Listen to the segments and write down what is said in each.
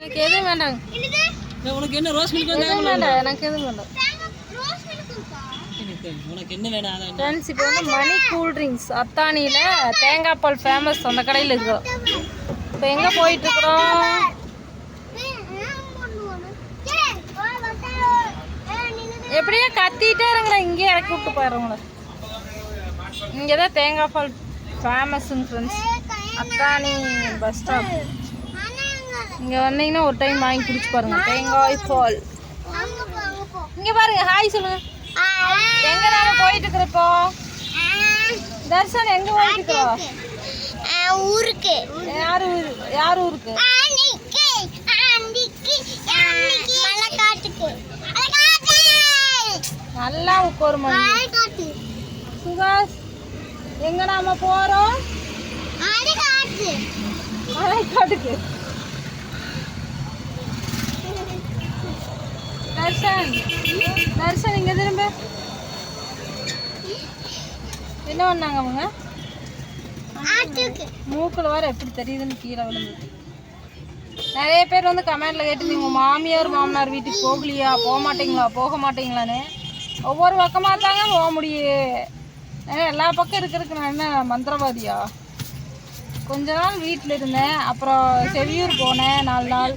எனக்கு எதுவும் வேண்டாங்க. உனக்கு என்ன ரோஸ் மில்க் எதுவும் வேண்டாம் எனக்கு எதுவும் வேண்டாம். உனக்கு என்ன வேணும் அதான் ஃப்ரெண்ட்ஸ் இப்போ வந்து மணி கூல் ட்ரிங்க்ஸ் அத்தானியில் தேங்காய் பால் ஃபேமஸ் அந்த கடையில் இருக்கிறோம் இப்போ எங்கே போயிட்டுருக்குறோம் எப்படியோ கத்திட்டே இருங்களேன் இங்கேயே இறக்கி விட்டு போயிடுறவங்கள இங்கே தான் தேங்காய் பால் ஃபேமஸுங்க ஃப்ரெண்ட்ஸ் அத்தானி பஸ் ஸ்டாப் இங்கே வந்தீங்கன்னா ஒரு டைம் வாங்கி குடிச்சு பாருங்க. தேங்காய் பால். இங்கே பாருங்க ஹாய் சொல்லுங்க எங்க நாம போயிட்டு இருக்கிறப்போ தர்ஷன் எங்க போயிட்டு இருக்கிறோம் ஊருக்கு யார் ஊரு? யார் ஊருக்கு? நல்லா உட்காரு சுகாஷ் எங்க நாம போறோம்? மலைக்காட்டு. மலைக்காட்டுக்கு. தர்ஷன். தர்ஷன் இங்க திரும்ப. என்ன பண்ணாங்க அவங்க? மூக்கில் வர எப்படி தெரியுதுன்னு கீழே விழுந்து. நிறைய பேர் வந்து கமெண்ட்ல கேட்டு உங்க மாமியார் மாமனார் வீட்டுக்கு போகலையா? போக மாட்டீங்களா? போக மாட்டீங்களான்னு. ஒவ்வொரு பக்கமாக தாங்க போக முடியும் ஏன்னா எல்லா பக்கம் இருக்கிறதுக்கு நான் என்ன மந்திரவாதியா? கொஞ்ச நாள் வீட்டில் இருந்தேன். அப்புறம் செவியூர் போனேன் நாலு நாள்.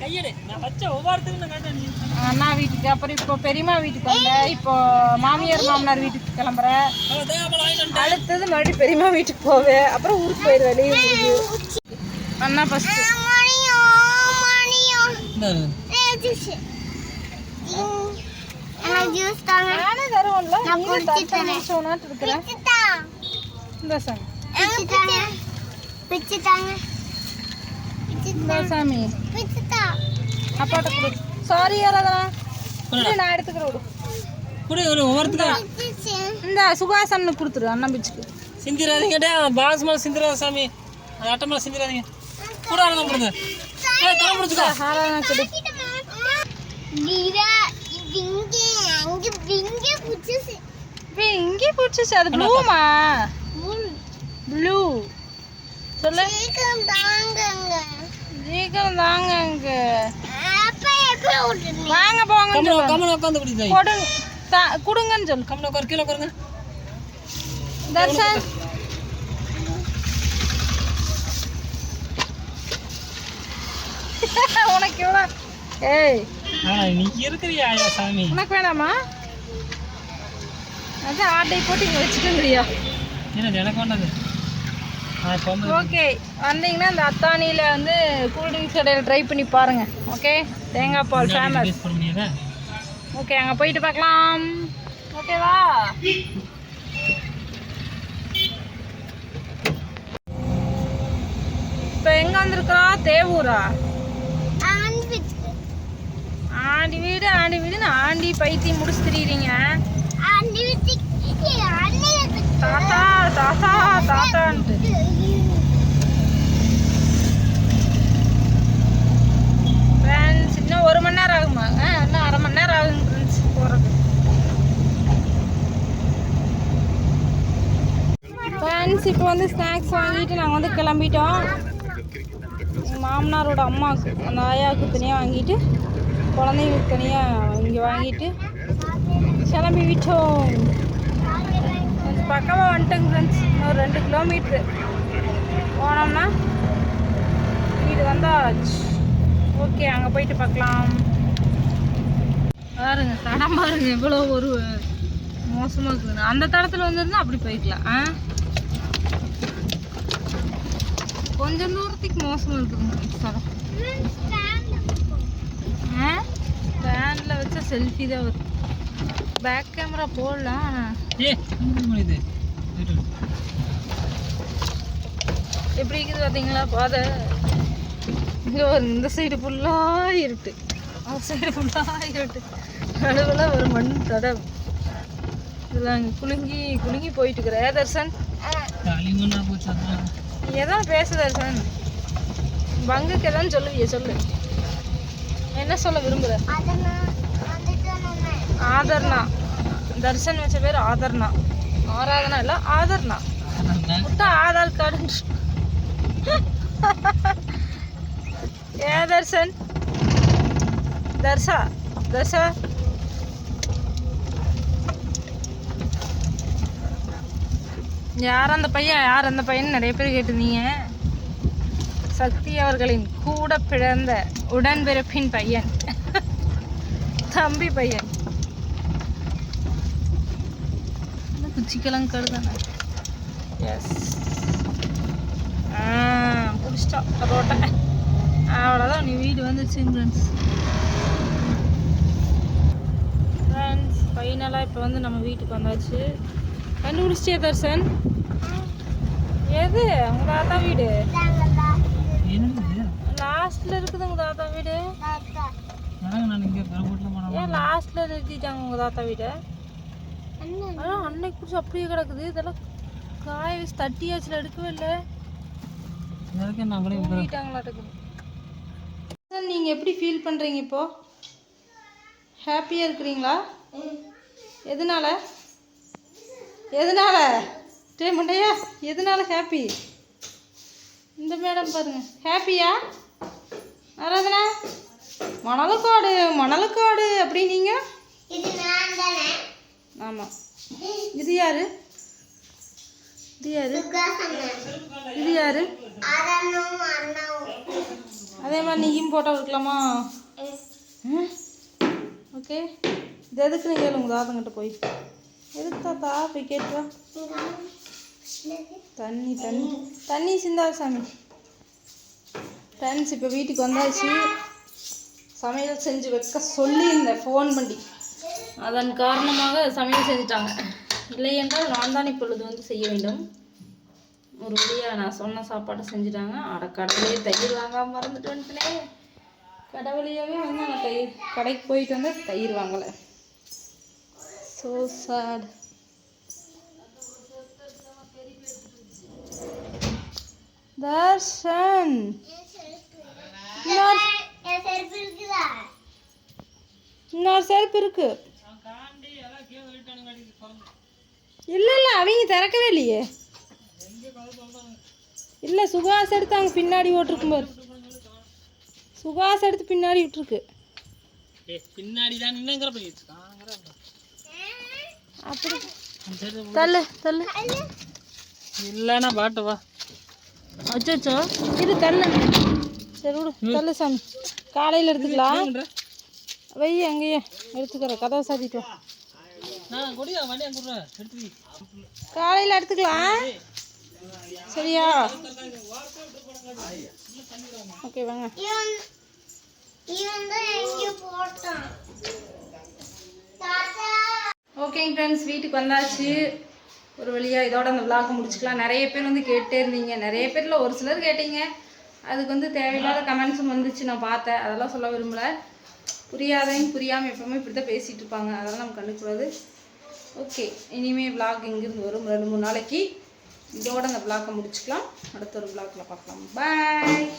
அண்ணா வீட்டுக்கு அப்புறம் இப்போ பெரியம்மா வீட்டுக்கு வந்தேன். இப்போ மாமியார் மாமனார் வீட்டுக்கு கிளம்புறேன். அடுத்தது மறுபடியும் பெரியம்மா வீட்டுக்கு போவேன். அப்புறம் ஊருக்கு போயிடுவேன் லீவ் அண்ணா ஃபஸ்ட்டு நானே தருவோம்ல. இருக்கிறேன் இந்த இந்த சாமி. பிச்சுதா அப்பாட்ட கொடு. சாரி யாராதனா இல்லை நான் எடுத்துக்கிறேன் குடி ஒரு ஒவ்வொருத்தருக்கும் பிச்சு இந்த சுகாசன்னு கொடுத்துரு அண்ணன் பிச்சுக்கு. சிந்திராதீங்க டே பாஸ் மேலே சிந்திராத சாமி. அது அட்டை மேலே சிந்திராதீங்க. கூட ஆனந்தம் கொடுங்க பிடிச்சிச்சு அது ப்ளூமா ப்ளூ சொல்லு. சீக்கிரம் தாங்கங்க. சீக்கிரம் தாங்க அங்கே அப்ப எப்ப விட்டுருந்தீங்க வாங்க சொல்லு. கம்மல உட்காந்து குடி தாய். கொடு தா- கொடுங்கன்னு சொல்லு. கம்மல உட்காரு கீழே உட்காருங்க தர்ஷன். உனக்கு எவ்வளோ ஏய். நீ இருக்கிறியா ஐயா சாமி? உனக்கு வேணாமா? அதான் ஆட்டை போட்டு இங்கே எனக்கு வேண்டாது? பொம்பளை ஓகே வந்தீங்கன்னா இந்த அத்தானியில் வந்து கூல் ட்ரிங்க்ஸ் கடையில் ட்ரை பண்ணி பாருங்க. ஓகே தேங்காய் பால் ஃபேமஸ் ஓகே அங்கே போயிட்டு பார்க்கலாம். ஓகேவா இப்போ எங்கே வந்திருக்கிறோம் தேவூரா? ஆண்டி வீடு ஆண்டி வீடுன்னு ஆண்டி பைத்தியம் முடிச்சு திரியிறீங்க. தாத்தா தாத்தா தாத்தான்ட்டு. ஃப்ரெண்ட்ஸ் இன்னும் ஒரு மணி நேரம் ஆகுமா? இன்னும் அரை மணி நேரம் ஆகுங்க ஃப்ரெண்ட்ஸ் போகிறது ஃப்ரெண்ட்ஸ் இப்போ வந்து ஸ்நாக்ஸ் வாங்கிட்டு நாங்கள் வந்து கிளம்பிட்டோம். எங்கள் மாமனாரோட அம்மாவுக்கு அந்த ஆயாவுக்கு தனியாக வாங்கிட்டு குழந்தைங்களுக்கு தனியாக இங்கே வாங்கிட்டு கிளம்பி விட்டோம். பக்கமாக வந்துட்டோங்க ஃப்ரெண்ட்ஸ் ஒரு ரெண்டு கிலோமீட்ரு போனோம்னா வீடு வந்தாச்சு ஓகே அங்கே போயிட்டு பார்க்கலாம். பாருங்க தடம் பாருங்க எவ்வளோ ஒரு மோசமாக இருக்குதுன்னு அந்த தடத்தில் வந்திருந்தா அப்படி போய்க்கலாம். ஆ? கொஞ்சம் தூரத்துக்கு மோசமாக இருக்குதுங்க தடம். ஆ? ஸ்டாண்டில் வச்சா செல்ஃபி தான் வரும். பேக் கேமரா போடலாம் முடியுது எப்படி இருக்குது பார்த்தீங்களா? பாதை. இங்கே ஒரு இந்த சைடு ஃபுல்லாக இருட்டு. அந்த சைடு ஃபுல்லாக இருட்டு. நடுவில் ஒரு மண் தடம் இதில் அங்கே குலுங்கி குலுங்கி போயிட்டு இருக்கிற ஏ தர்சன் எதான் பேச தர்சன் பங்குக்கு எதாவது சொல்லுவிய சொல்லு. என்ன சொல்ல விரும்புகிற ஆதர்னா. தர்ஷன் வச்ச பேர் ஆதர்னா. ஆராதனா இல்லை ஆதர்னா. முட்டா ஆதார் கார்டு ஏ தர்ஷன்? தர்ஷா தர்ஷா? யார் அந்த பையன்? யார் அந்த பையன் நிறைய பேர் கேட்டிருந்தீங்க. சக்தி அவர்களின் கூட பிறந்த உடன்பிறப்பின் பையன். தம்பி பையன். இந்த குச்சிக்கிழங்கு தானே எஸ் பிடிச்சிட்டா ரோட்டை அவ்வளோதான் நீ வீடு வந்துருச்சு ஃப்ரெண்ட்ஸ் ஃப்ரெண்ட்ஸ் ஃபைனலாக இப்போ வந்து நம்ம வீட்டுக்கு வந்தாச்சு கண்டுபிடிச்சிட்டே தர்சன் எது உங்கள் தாத்தா வீடு என்னது லாஸ்ட்டில் இருக்குது உங்கள் தாத்தா வீடு ஏன் லாஸ்ட்டில் நிறுத்திட்டாங்க உங்கள் தாத்தா வீடு ஆனால் அன்னைக்கு பிடிச்சி அப்படியே கிடக்குது. இதெல்லாம் காய வச்சு தட்டியாச்சுல எடுக்கவே இல்லை. சார் நீங்கள் எப்படி ஃபீல் பண்ணுறீங்க இப்போ? ஹாப்பியாக இருக்கிறீங்களா? எதனால? எதனால? டே மண்டையா எதனால ஹாப்பி இந்த மேடம் பாருங்க. ஹாப்பியா ஆராதனா? மணலுக்காடு மணலுக்காடு அப்படின்னீங்க? ஆமாம் இது யாரு? இது யாரு? இது யாரு? அதே மாதிரி நீயும் போட்டோ இருக்கலாமா ஓகே. இது எதுக்கு நீங்கள் உங்கள் தாத்தங்கிட்ட போய். எதுக்கு தாத்தா? போய் கேட்டுவா தண்ணி தண்ணி. தண்ணி சிந்தா சாமி. ஃப்ரெண்ட்ஸ் இப்போ வீட்டுக்கு வந்தாச்சு. சமையல் செஞ்சு வைக்க சொல்லியிருந்தேன். ஃபோன் பண்ணி. அதன் காரணமாக சமையல் செஞ்சுட்டாங்க இல்லை என்றால் நான் தான் இப்பொழுது வந்து செய்ய வேண்டும். ஒரு வழியாக நான் சொன்ன சாப்பாட்டை செஞ்சுட்டாங்க. அட கடவுளே தயிர் வாங்காம மறந்துட்டு வந்துட்டேனே. கடவுளையாவே வந்து நான் தயிர் கடைக்கு போயிட்டு வந்து தயிர் வாங்கலை. So sad Darshan. இன்னொரு செருப்பு இருக்குதா? இன்னொரு செருப்பு இருக்கு. இல்லை இல்லை அவங்க திறக்கவே இல்லையே. இல்லை சுகாஸ் எடுத்து அங்கே பின்னாடி ஓட்டிருக்கும் பாரு. சுகாஸ் எடுத்து பின்னாடி விட்டுருக்கு. பின்னாடி தான் நின்னுங்கிற அப்படி. தள்ளு தள்ளு. இல்லைன்னா பாட்டு வா. அச்சோ இரு தள்ளு. சரி விடு தள்ளு சாமி. காலையில் எடுத்துக்கலாம். வை அங்கேயே எடுத்துக்கிறேன். கதவை சாத்திட்டு வா நான் கொடியா வண்டியா கொடுற எடுத்து காலையில் எடுத்துக்கலாம். சரியா? ஓகே வாங்க. ஓகேங்க ஃப்ரெண்ட்ஸ் வீட்டுக்கு வந்தாச்சு. ஒரு வழியாக இதோட அந்த விளாக் முடிச்சுக்கலாம். நிறைய பேர் வந்து கேட்டே இருந்தீங்க. நிறைய பேரில் ஒரு சிலர் கேட்டீங்க. அதுக்கு வந்து தேவையில்லாத கமெண்ட்ஸும் வந்துச்சு நான் பார்த்தேன். அதெல்லாம் சொல்ல விரும்பல. புரியாதவங்க புரியாமல் எப்பவுமே இப்படி தான் பேசிகிட்டு இருப்பாங்க. அதெல்லாம் நம்ம கண்டுக்கூடாது ஓகே இனிமேல் விளாக் இங்கிருந்து வரும். ரெண்டு மூணு நாளைக்கு இதோட அந்த விளாக்கை முடிச்சுக்கலாம். அடுத்த ஒரு விளாக்ல பார்க்கலாம். பாய்